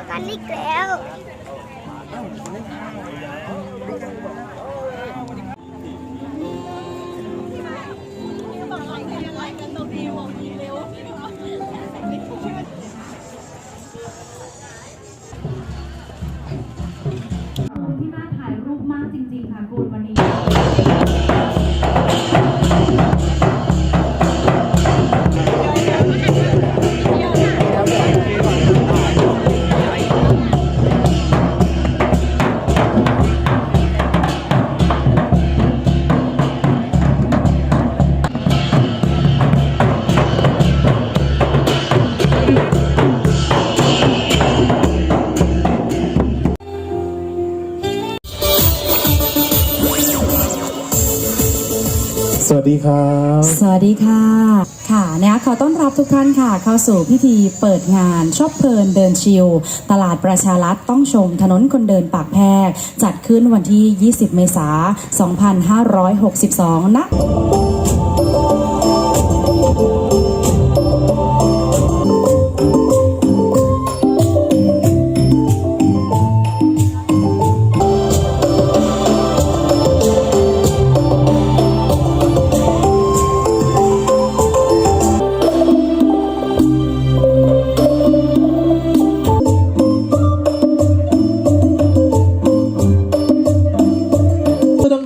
อกันอีกแล้วที่น่าถ่ายรูปมากจริงๆค่ะคุณวันนี้ สวัสดีครับ สวัสดีค่ะ ค่ะนะคะขอต้อนรับทุกท่านค่ะ เข้าสู่พิธีเปิดงานชอบเพลินเดินชิลตลาดประชารัฐต้องชมถนนคนเดินปากแพรก จัดขึ้นวันที่ 20 เมษายน 2562นะ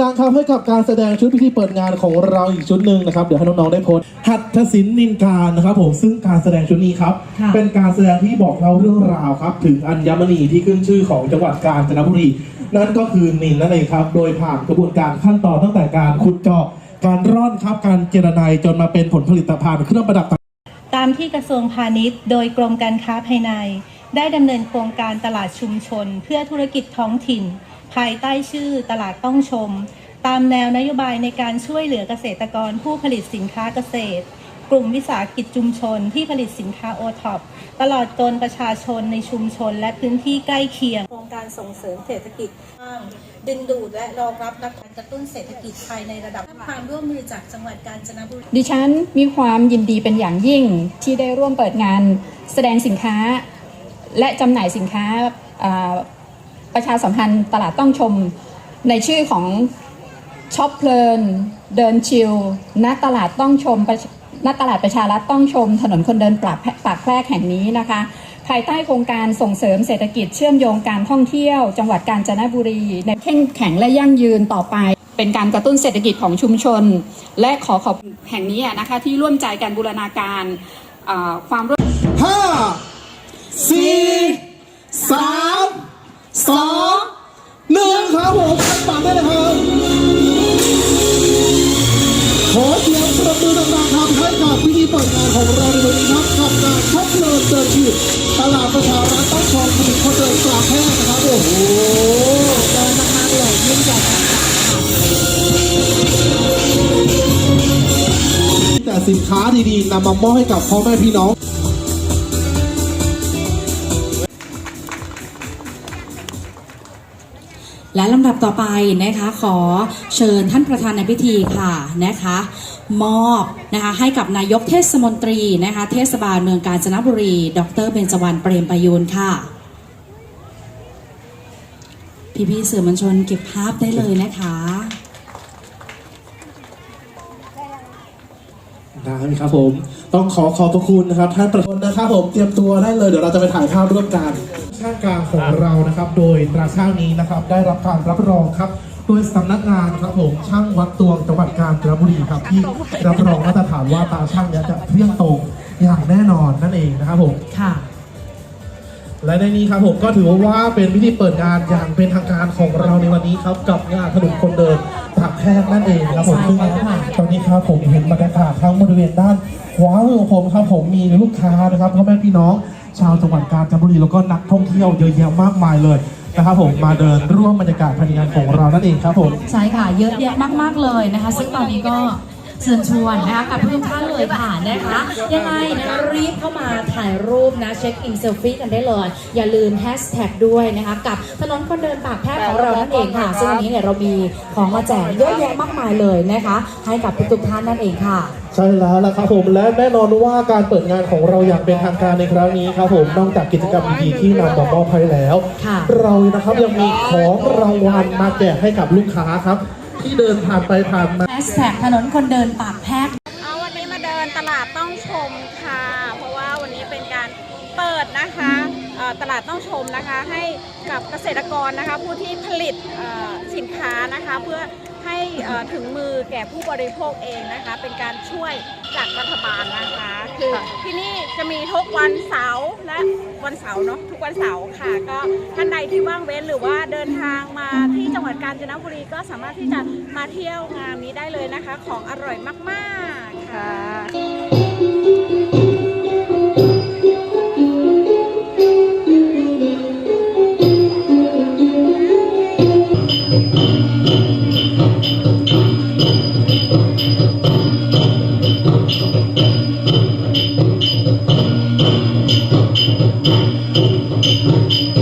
ดังๆครับให้กับการแสดงชุดพิธีเปิดงานของเราอีกชุดหนึ่งนะครับเดี๋ยวให้น้องๆได้โพสต์หัตถศิลป์นินการนะครับผมซึ่งการแสดงชุดนี้ครับค่ะ เป็นการแสดงที่บอกเล่าเรื่องราวครับ ถึงอัญมณีที่ขึ้นชื่อของจังหวัดกาญจนบุรีนั่นก็คือนินนั่นเองครับ โดยผ่านกระบวนการขั้นตอนตั้งแต่การขุดเจาะการร่อนครับการเจรไนายจนมาเป็นผลผลิตภัณฑ์เครื่องประดับตามที่กระทรวงพาณิชย์ โดยกรมการค้าภายใน ได้ดำเนินโครงการตลาดชุมชน เพื่อธุรกิจท้องถิ่น ภายใต้ชื่อตลาดต้องชม ตามแนวนโยบายในการช่วยเหลือเกษตรกรผู้ผลิตสินค้าเกษตร กลุ่มวิสาหกิจชุมชนที่ผลิตสินค้าโอท็อปตลอดจนประชาชนในชุมชนและพื้นที่ใกล้เคียง โครงการส่งเสริมเศรษฐกิจดึงดูดและรองรับนักกระตุ้นเศรษฐกิจภายในระดับความร่วมมือจากจังหวัดกาญจนบุรีดิฉันมีความยินดีเป็นอย่างยิ่งที่ได้ร่วมเปิดงานแสดงสินค้า และจำหน่ายสินค้าอ่าประชาสัมพันธ์ตลาดต้องชมในชื่อของ ช็อปเพลิน เดินชิลณตลาดต้องชมณตลาดประชารัฐต้องชม ถนนคนเดินปากแพปากแพรกแห่งนี้นะคะ ภายใต้โครงการส่งเสริมเศรษฐกิจเชื่อมโยงการท่องเที่ยว จังหวัดกาญจนบุรี ในเข้มแข็งและยั่งยืนต่อไป เป็นการกระตุ้นเศรษฐกิจของชุมชน และขอขอบแห่งนี้นะคะที่ร่วมใจกันบูรณาการความร่วมห้าสี่สามสองหนึ่งครับผมขั้นปากได้เลยครับ เสียงปรบมือดังๆครับให้กับพิธีเปิดงานของเราในวันนี้ครับกับการชอบเลินเดินชีตลาดประชารัฐต้องชมมีคนเดินกลางแพร่นะครับโอ้โหเดินมากๆเลยยิ่งใหญ่แต่สินค้าดีๆนำมามอบให้กับพ่อแม่พี่น้อง และลำดับต่อไปนะคะขอเชิญท่านประธานในพิธีค่ะนะคะมอบนะคะให้กับนายกเทศมนตรีนะคะเทศบาลเมืองกาญจนบุรี ดรเบญจวรรณเปรมประยูนค่ะ พี่ๆสื่อมวลชนเก็บภาพได้เลยนะคะ ได้ครับผม ต้องขอขอบพระคุณนะครับ ท่านประธานนะครับผมเตรียมตัวได้เลยเดี๋ยวเราจะไปถ่ายภาพร่วมกันช่างกลางของเรานะครับ โดยตราช่างนี้นะครับ ได้รับการรับรองครับโดยสำนักงานครับผมช่างวัดตวงจังหวัดกาญจนบุรีครับที่รับรองมาตรฐานว่าตาช่างเนี้ยจะเที่ยงตรงอย่างแน่นอนนั่นเองนะครับผมค่ะ และในนี้ครับผมก็ถือว่าเป็นพิธีเปิดงานอย่างเป็นทางการของเราในวันนี้ครับกับงานถนนคนเดินผักแพรกนั่นเองครับผมใช่ซึ่งแล้วค่ะตอนนี้ครับผมเห็นบรรยากาศทั้งบริเวณด้านขวามือของผมครับผมมีลูกค้านะครับพ่อแม่พี่น้อง ชาวจังหวัดกาญจนบุรีแล้วก็นักท่องเที่ยวเยอะแยะมากมายเลยนะครับผมมาเดินร่วมบรรยากาศภายในงานของเรานั่นเองครับผมใช่ค่ะเยอะแยะมากๆเลยนะคะ ซึ่งตอนนี้ก็ เชิญชวนนะคะกับทุกท่านเลยค่ะนะคะยังไงนะรีบเข้ามาถ่ายรูปนะเช็คอินเซลฟี่กันได้เลย อย่าลืมแฮชแท็กด้วยนะคะกับถนนคนเดินปากแพรกของเรานั่นเองค่ะ ซึ่งวันนี้เนี่ยเรามีของมาแจกเยอะแยะมากมายเลยนะคะ ให้กับทุกๆท่านนั่นเองค่ะใช่แล้วละครับผมและแน่นอนว่าการเปิดงานของเราอย่างเป็นทางการในครั้งนี้ครับผมนอกจากกิจกรรมดีๆที่นำมามอบให้แล้วค่ะเรานะครับยังมีของรางวัลมาแจกให้กับลูกค้าครับ ที่เดินผ่านไปผ่านมาแฮชแท็กถนนคนเดินปากแพรกเอาวันนี้มาเดินตลาดต้องชมค่ะ เพราะว่าวันนี้เป็นการเปิดนะคะเอ่อตลาดต้องชมนะคะให้กับเกษตรกรนะคะ ผู้ที่ผลิตเอ่อสินค้านะคะเพื่อให้เอ่อถึงมือแก่ผู้บริโภคเองนะคะ เป็นการช่วยจากรัฐบาลนะคะ คือที่นี่จะมีทุกวันเสาร์และวันเสาร์เนาะทุกวันเสาร์ค่ะ ก็ท่านใดที่ว่างเว้นหรือว่าเดินทางมาที่จังหวัดกาญจนบุรีก็สามารถที่จะมาเที่ยวงานนี้ได้เลยนะคะ ของอร่อยมากๆ